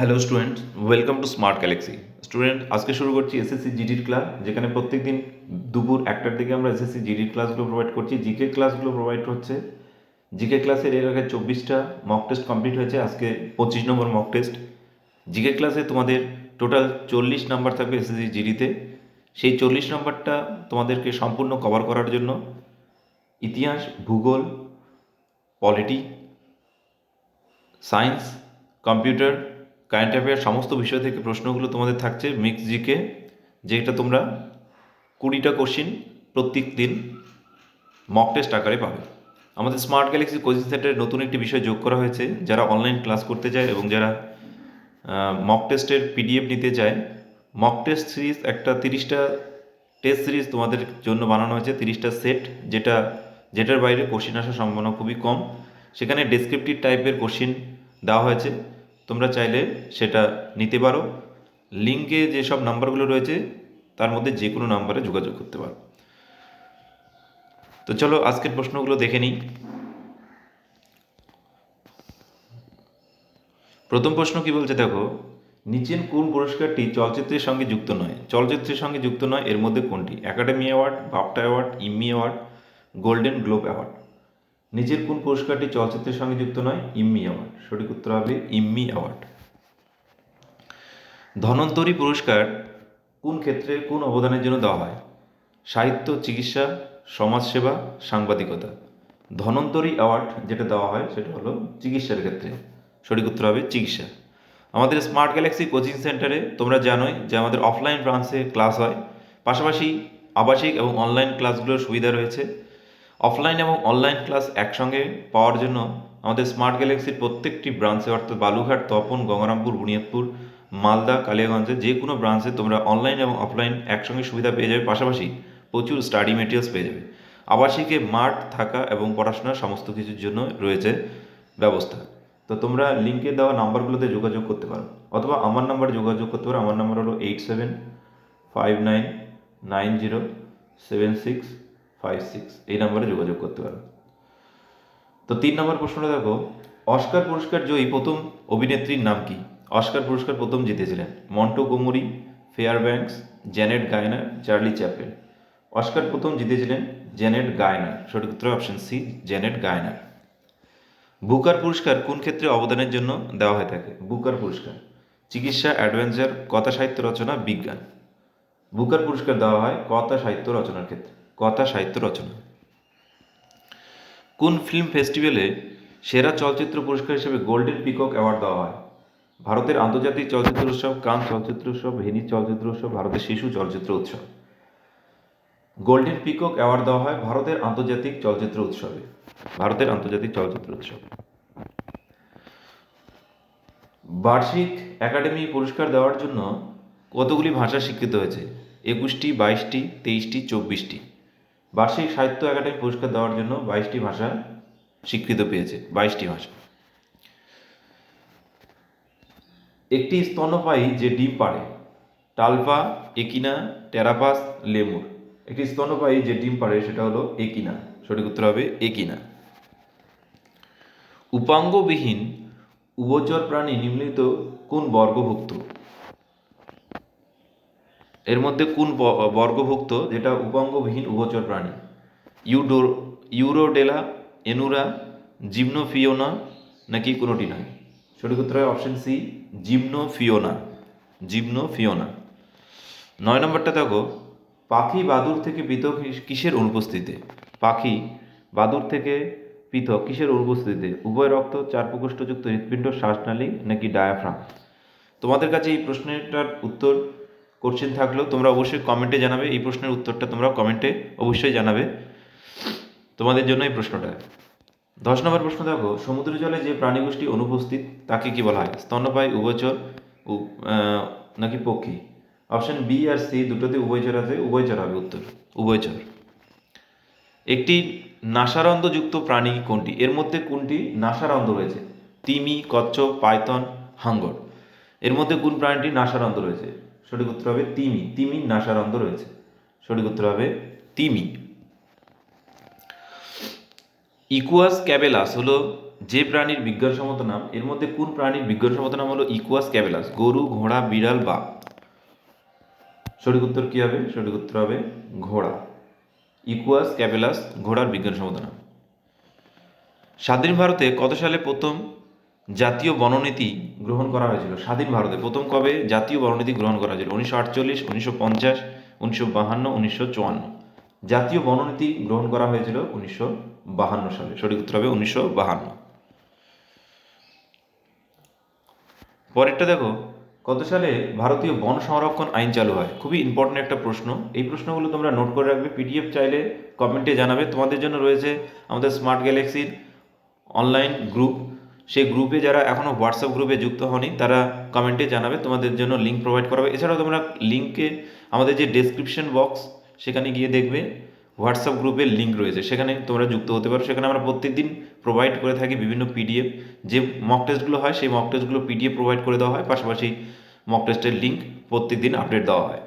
Hello student welcome to smart galaxy student আজকে শুরু করছি এসএসসি জিডির ক্লাস যেখানে প্রত্যেক দিন দুপুর একটার দিকে আমরা এসএসসি জিডির ক্লাসগুলো প্রোভাইড করছি। জিকে ক্লাসগুলো প্রোভাইড হচ্ছে। জিকে ক্লাসের এর আগে চব্বিশটা মক টেস্ট কমপ্লিট হয়েছে। আজকে পঁচিশ নম্বর মক টেস্ট জিকে ক্লাসে তোমাদের টোটাল চল্লিশ নাম্বার থাকবে এসএসসি জিডিতে সেই চল্লিশ নম্বরটা তোমাদেরকে সম্পূর্ণ কভার করার জন্য ইতিহাস, ভূগোল polity science computer current affair সমস্ত বিষয় থেকে প্রশ্নগুলো তোমাদের থাকছে মিক্স জিকে যেটা তোমরা কুড়িটা কোশ্চিন প্রত্যেক দিন মক টেস্ট আকারে পাবে। আমাদের স্মার্ট গ্যালাক্সি কোচিং সেন্টারে নতুন একটি বিষয় যোগ করা হয়েছে, যারা অনলাইন ক্লাস করতে চায় এবং যারা মক টেস্টের পিডিএফ নিতে চায় মক টেস্ট সিরিজ একটা তিরিশটা টেস্ট সিরিজ তোমাদের জন্য বানানো হয়েছে, তিরিশটা সেট যেটা, যেটার বাইরে কোশ্চিন আসার সম্ভাবনা খুবই কম। সেখানে ডেসক্রিপটিভ টাইপের কোশ্চিন দেওয়া হয়েছে। তোমরা চাইলে সেটা নিতে পারো। লিঙ্কে যেসব নাম্বারগুলো রয়েছে, তার মধ্যে যে কোনো নাম্বারে যোগাযোগ করতে পারো। তো চলো আজকের প্রশ্নগুলো দেখে নিই। প্রথম প্রশ্ন কি বলছে দেখো, নিচের কোন পুরস্কারটি চলচ্চিত্রের সঙ্গে যুক্ত নয়? চলচ্চিত্রের সঙ্গে যুক্ত নয়, এর মধ্যে কোনটি? Academy award BAFTA award Emmy award golden globe award নিজের কোন পুরস্কারটি চলচ্চিত্রের সঙ্গে যুক্ত নয়, ইম্মি অ্যাওয়ার্ড। সঠিক উত্তর হবে ইম্মি অ্যাওয়ার্ড। ধনন্তরী পুরস্কার কোন ক্ষেত্রে কোন অবদানের জন্য দেওয়া হয়? সাহিত্য, চিকিৎসা, সমাজসেবা, সাংবাদিকতা। ধনন্তরী অ্যাওয়ার্ড যেটা দেওয়া হয় সেটা হলো চিকিৎসার ক্ষেত্রে। সঠিক উত্তর হবে চিকিৎসা। আমাদের স্মার্ট গ্যালাক্সি কোচিং সেন্টারে তোমরা জানোই যে আমাদের অফলাইন ব্রাঞ্চে ক্লাস হয়। পাশাপাশি আবাসিক এবং অনলাইন ক্লাসগুলোর সুবিধা রয়েছে। অফলাইন এবং অনলাইন ক্লাস একসঙ্গে পাওয়ার জন্য আমাদের স্মার্ট গ্যালাক্সির প্রত্যেকটি ব্রাঞ্চে অর্থাৎ বালুঘাট তপন, গঙ্গারামপুর, বুনিয়াদপুর, মালদা, কালিয়াগঞ্জে যে কোনো ব্রাঞ্চে তোমরা অনলাইন এবং অফলাইন একসঙ্গে সুবিধা পেয়ে যাবে। পাশাপাশি প্রচুর স্টাডি মেটেরিয়ালস পেয়ে যাবে। আবাসিকে মাঠ, থাকা এবং পড়াশোনার সমস্ত কিছুর জন্য রয়েছে ব্যবস্থা। তো তোমরা লিঙ্কে দেওয়া নাম্বারগুলোতে যোগাযোগ করতে পারো। অথবা আমার নাম্বারে যোগাযোগ করতে পারো। আমার নাম্বার হলো eight seven five nine nine zero seven six five six এই নাম্বারে যোগাযোগ করতে পারো। তো তিন নম্বর প্রশ্নটা দেখো, অস্কার পুরস্কার জয়ী প্রথম অভিনেত্রীর নাম কি? অস্কার পুরস্কার প্রথম জিতেছিলেন Montgomery, Fairbanks, Janet Gaynor, Charlie Chaplin. Oscar প্রথম জিতেছিলেন জ্যানেট গায়নার, সঠিক উত্তর option C Janet Gaynor. Booker পুরস্কার কোন ক্ষেত্রে অবদানের জন্য দেওয়া হয়ে থাকে? বুকার পুরস্কার, চিকিৎসা, অ্যাডভেঞ্চার, কথা সাহিত্য রচনা, বিজ্ঞান। বুকার পুরস্কার দেওয়া হয় কথা সাহিত্য রচনার ক্ষেত্রে। কথা, সাহিত্য, রচনা। কোন ফিল্ম ফেস্টিভ্যালে সেরা চলচ্চিত্র পুরস্কার হিসেবে গোল্ডেন পিকক অ্যাওয়ার্ড দেওয়া হয়? ভারতের আন্তর্জাতিক চলচ্চিত্র উৎসব, কান চলচ্চিত্র উৎসব, ভেনিস চলচ্চিত্র উৎসব, ভারতের শিশু চলচ্চিত্র উৎসব। গোল্ডেন পিকক অ্যাওয়ার্ড দেওয়া হয় ভারতের আন্তর্জাতিক চলচ্চিত্র উৎসবে। ভারতের আন্তর্জাতিক চলচ্চিত্র উৎসব। বার্ষিক একাডেমি পুরস্কার দেওয়ার জন্য কতগুলি ভাষা স্বীকৃত হয়েছে? একুশটি, বাইশটি, তেইশটি, চব্বিশটি। বার্ষিক সাহিত্য একাডেমি পুরস্কার দেওয়ার জন্য বাইশটি ভাষা স্বীকৃত পেয়েছে, বাইশটি ভাষা। একটি স্তন্যপায়ী যে ডিম পাড়ে, টালপা, একিনা, টেরাপাস, লেমুর। একটি স্তন্যপায়ী যে ডিম পাড়ে, সেটা হলো একিনা। সঠিক উত্তর হবে একিনা। উপাঙ্গবিহীন উভচর প্রাণী নিম্নলিখিত কোন বর্গভুক্ত? এর মধ্যে কোন বর্গভুক্ত? যেটা উপাঙ্গবিহীন উভচর প্রাণী। ইউডো ইউরোডেলা, এনুরা, জিমনোফিওনা নাকি কোনোটি নয়? সঠিক উত্তর হয় অপশন সি, জিমনোফিওনা। জিমনোফিওনা। নয় নম্বরটা দেখো, পাখি বাদুর থেকে পৃথক কিস- কিসের অনুপস্থিতিতে? পাখি বাদুর থেকে পৃথক কিসের অনুপস্থিতিতে? উভয় রক্ত চার প্রকোষ্ঠযুক্ত হৃৎপিণ্ড, শ্বাসনালী নাকি ডায়াফ্রাম? তোমাদের কাছে এই প্রশ্নটার উত্তর কোশ্চেন থাকলেও তোমরা অবশ্যই কমেন্টে জানাবে, এই প্রশ্নের উত্তরটা তোমরা কমেন্টে অবশ্যই জানাবে। তোমাদের জন্য এই প্রশ্নটা। দশ নম্বর প্রশ্ন দেখো, সমুদ্র জলে যে প্রাণীগোষ্ঠী অনুপস্থিত, তাকে কি বলা হয়? স্তন্যপায়ী উভয়চর নাকি পক্ষী? অপশন বি আর সি দুটোতে উভয়চর আছে উভয়চর হবে উত্তর। উভয়চর একটি নাসারন্ধ্রযুক্ত প্রাণী কোনটি? এর মধ্যে কোনটি নাসারন্ধ্র রয়েছে? তিমি, কচ্ছপ, পাইথন, হাঙ্গর। এর মধ্যে কোন প্রাণীটি নাসারন্ধ্র রয়েছে? সঠিক উত্তর হবে তিমি। তিমি নাসারন্ধ্র রয়েছে। সঠিক উত্তর হবে তিমি। ইকুয়াস ক্যাবেলাস হলো যে প্রাণীর বিজ্ঞানসম্মত নাম। এর মধ্যে কোন প্রাণীর বিজ্ঞানসম্মত নাম হলো ইকুয়াস ক্যাবেলাস? গরু, ঘোড়া, বিড়াল বা। সঠিক উত্তর কী হবে? সঠিক উত্তর হবে ঘোড়া। ইকুয়াস ক্যাবেলাস, ঘোড়ার বিজ্ঞানসম্মত নাম। স্বাধীন ভারতে কত সালে প্রথম জাতীয় বননীতি গ্রহণ করা হয়েছিল স্বাধীন ভারতে। প্রথম কবে জাতীয় বননীতি গ্রহণ করা হয়েছিল? উনিশশো আটচল্লিশ, উনিশশো পঞ্চাশ, উনিশশো বাহান্ন, উনিশশো চুয়ান্ন। জাতীয় বননীতি গ্রহণ করা হয়েছিল উনিশশো বাহান্ন সালে। সঠিক উত্তর হবে উনিশশো বাহান্ন। পরেরটা দেখো, কত সালে ভারতীয় বন সংরক্ষণ আইন চালু হয়? খুবই ইম্পর্টেন্ট একটা প্রশ্ন। এই প্রশ্নগুলো তোমরা নোট করে রাখবে। পিডিএফ চাইলে কমেন্টে জানাবে। তোমাদের জন্য রয়েছে আমাদের স্মার্ট গ্যালাক্সির অনলাইন গ্রুপ সেই গ্রুপে যারা এখনও হোয়াটসঅ্যাপ গ্রুপে যুক্ত হয়নি তারা কমেন্টে জানাবে, তোমাদের জন্য লিঙ্ক প্রোভাইড করা হবে। এছাড়াও তোমরা লিঙ্কে আমাদের যে ডেসক্রিপশন বক্স সেখানে গিয়ে দেখবে হোয়াটসঅ্যাপ গ্রুপের লিঙ্ক রয়েছে। সেখানে তোমরা যুক্ত হতে পারো। সেখানে আমরা প্রত্যেক দিন প্রোভাইড করে থাকি বিভিন্ন পিডিএফ যে মক টেস্টগুলো হয়, সেই মক টেস্টগুলো পিডিএফ প্রোভাইড করে দেওয়া হয়। পাশাপাশি মক টেস্টের লিঙ্ক প্রত্যেক দিন আপডেট দেওয়া হয়।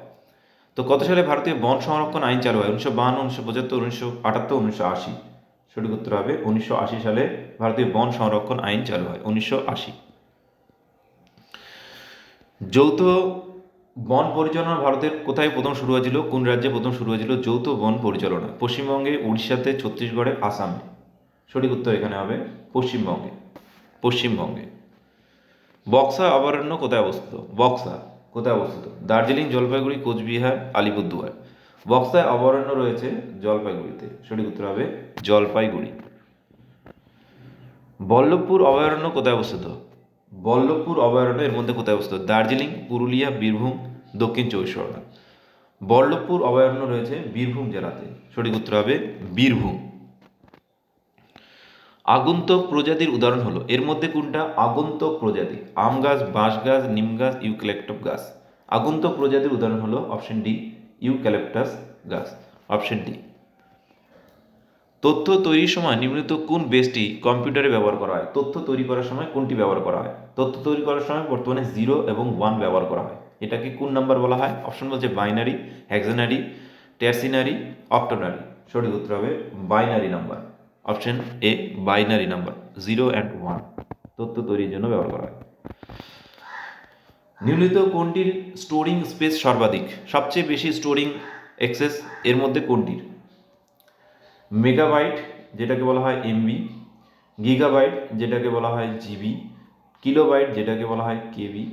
তো কত সালে ভারতীয় বন সংরক্ষণ আইন চালু হয়? উনিশশো বাহান্ন, উনিশশো পঁচাত্তর, উনিশশো আটাত্তর, উনিশশো আশি? সঠিক উত্তর হবে। উনিশশো আশি সালে ভারতীয় বন সংরক্ষণ আইন চালু হয়। উনিশশো আশি। যৌথ বন পরিচালনা ভারতের কোথায় প্রথম শুরু হয়েছিল? কোন রাজ্যে প্রথম শুরু হয়েছিল? যৌথ বন পরিচালনা। পশ্চিমবঙ্গে, উড়িষ্যাতে, ছত্তিশগড়ে, আসামে। সঠিক উত্তর এখানে হবে পশ্চিমবঙ্গে। পশ্চিমবঙ্গে। বক্সা অভয়ারণ্য কোথায় অবস্থিত? বক্সা কোথায় অবস্থিত? দার্জিলিং, জলপাইগুড়ি, কোচবিহার, আলিপুরদুয়ার। বক্সায় অভয়ারণ্য রয়েছে জলপাইগুড়িতে। সঠিক উত্তর হবে জলপাইগুড়ি। বল্লভপুর অভয়ারণ্য কোথায় অবস্থিত? বল্লভপুর অভয়ারণ্য এর মধ্যে কোথায় অবস্থিত? দার্জিলিং, পুরুলিয়া, বীরভূম, দক্ষিণ চব্বিশ পরগনা। বল্লভপুর অভয়ারণ্য রয়েছে বীরভূম জেলাতে। সঠিক উত্তর হবে বীরভূম। আগন্তুক প্রজাতির উদাহরণ হলো, এর মধ্যে কোনটা? আগন্তুক প্রজাতি। আম গাছ, বাঁশ গাছ, নিম গাছ, ইউক্যালিপটাস গাছ। আগন্তুক প্রজাতির উদাহরণ হলো অপশন ডি ইউক্যালিপটাস গাছ, অপশন ডি। তথ্য তৈরির সময় নিম্নলিখিত কোন বেসটি কম্পিউটারে ব্যবহার করা হয়? তথ্য তৈরি করার সময় কোনটি ব্যবহার করা হয়? তথ্য তৈরি করার সময় বর্তমানে জিরো এবং ওয়ান ব্যবহার করা হয়। এটাকে কোন নাম্বার বলা হয়? অপশন বলছে বাইনারি হ্যাক্সানারি ট্যাসিনারি অক্টোনারি। সঠিক উত্তর হবে binary number. Option A, binary number, zero and one. তথ্য তৈরির জন্য ব্যবহার করা হয়। নিম্নলিখিত কোনটির স্টোরিং স্পেস সর্বাধিক? সবচেয়ে বেশি স্টোরিং এক্সেস এর মধ্যে কোনটির? মেগাবাইট যেটাকে বলা হয় এমবি গিগাবাইট যেটাকে বলা হয় জিবি কিলোবাইট যেটাকে বলা হয় কেবি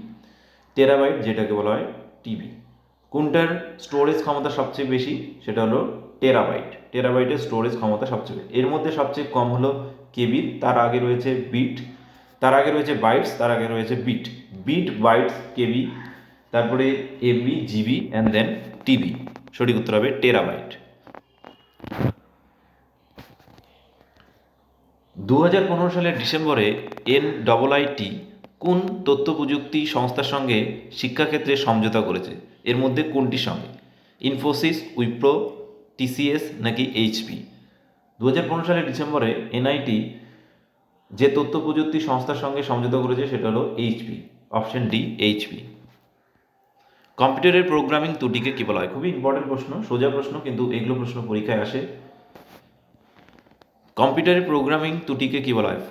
টেরাবাইট যেটাকে বলা হয় টিবি কোনটার স্টোরেজ ক্ষমতা সবচেয়ে বেশি? সেটা হলো টেরাবাইট টেরাবাইটের স্টোরেজ ক্ষমতা সবচেয়ে বেশি। এর মধ্যে সবচেয়ে কম হলো কেবির তার আগে রয়েছে বিট তার আগে রয়েছে বাইটস তার আগে রয়েছে বিট বিট বাইটস কেবি তারপরে MB GB and then TB সঠিক উত্তর হবে টেরাবাইট দু হাজার পনেরো সালের ডিসেম্বরে এন ডবল আইটি কোন তথ্য প্রযুক্তি সংস্থার সঙ্গে শিক্ষাক্ষেত্রে সমঝোতা করেছে? এর মধ্যে কোনটির সঙ্গে? ইনফোসিস উইপ্রো টিসিএস নাকি এইচপি দু হাজার পনেরো সালের ডিসেম্বরে এনআইটি যে তথ্য প্রযুক্তি সংস্থার সঙ্গে সমঝোতা করেছে সেটা হলো এইচপি অপশন ডি এইচপি কম্পিউটারের প্রোগ্রামিং ত্রুটিকে কী বলা হয়? খুবই ইম্পর্টেন্ট প্রশ্ন, সোজা প্রশ্ন, কিন্তু এগুলো প্রশ্ন পরীক্ষায় আসে। কম্পিউটারের প্রোগ্রামিং ত্রুটিকে কী বলা হয়?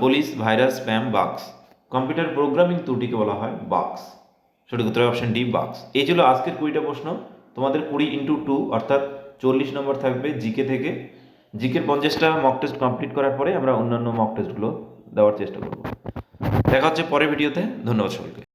ফলিস, ভাইরাস, স্প্যাম, বাক্স। কম্পিউটার প্রোগ্রামিং ত্রুটিকে বলা হয় বাক্স। সঠিক উত্তর অপশন ডি বাক্স। এই ছিল আজকের কুড়িটা প্রশ্ন। তোমাদের কুড়ি ইন্টু টু অর্থাৎ চল্লিশ নম্বর থাকবে জিকে থেকে। জিকের পঞ্চাশটা মক টেস্ট কমপ্লিট করার পরে আমরা অন্যান্য মক টেস্টগুলো দেওয়ার চেষ্টা করব। দেখা হচ্ছে পরের ভিডিওতে। ধন্যবাদ সবাইকে।